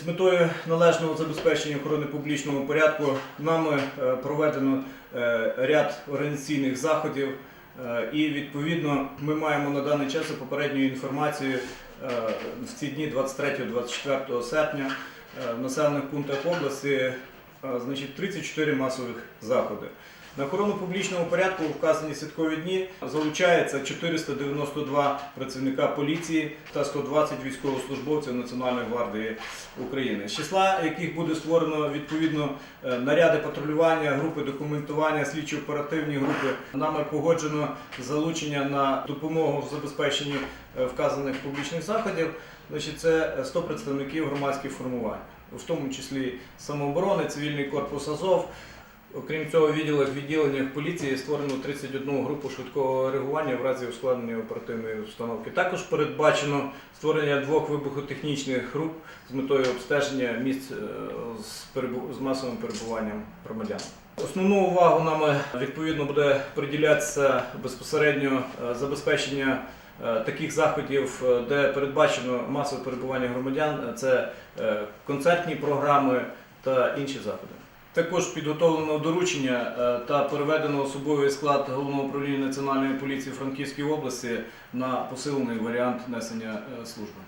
З метою належного забезпечення охорони публічного порядку нами е, проведено е, ряд організаційних заходів, е, і відповідно ми маємо на даний час попередню інформацію в ці дні 23-24 серпня в населених пунктах області значить 34 масових заходи. На охорону публічного порядку у вказані святкові дні залучається 492 працівника поліції та 120 військовослужбовців Національної гвардії України, з числа яких буде створено відповідно е, наряди патрулювання, групи документування, слідчо-оперативні групи. Нами погоджено залучення на допомогу в забезпеченні е, вказаних публічних заходів. Значить, це 100 представників громадських формувань, в тому числі самооборони, цивільний корпус Азов. Окрім цього, в відділеннях поліції створено 31 групу швидкого реагування в разі ускладнення оперативної установки. Також передбачено створення двох вибухотехнічних груп з метою обстеження місць е, з, масовим перебуванням громадян. Основну увагу нами відповідно буде приділятися безпосередньо е, забезпечення е, таких заходів, де передбачено масове перебування громадян. Це концертні програми та інші заходи. Також підготовлено доручення е, та переведено особовий склад головного управління національної поліції Франківської області на посилений варіант несення е, служби.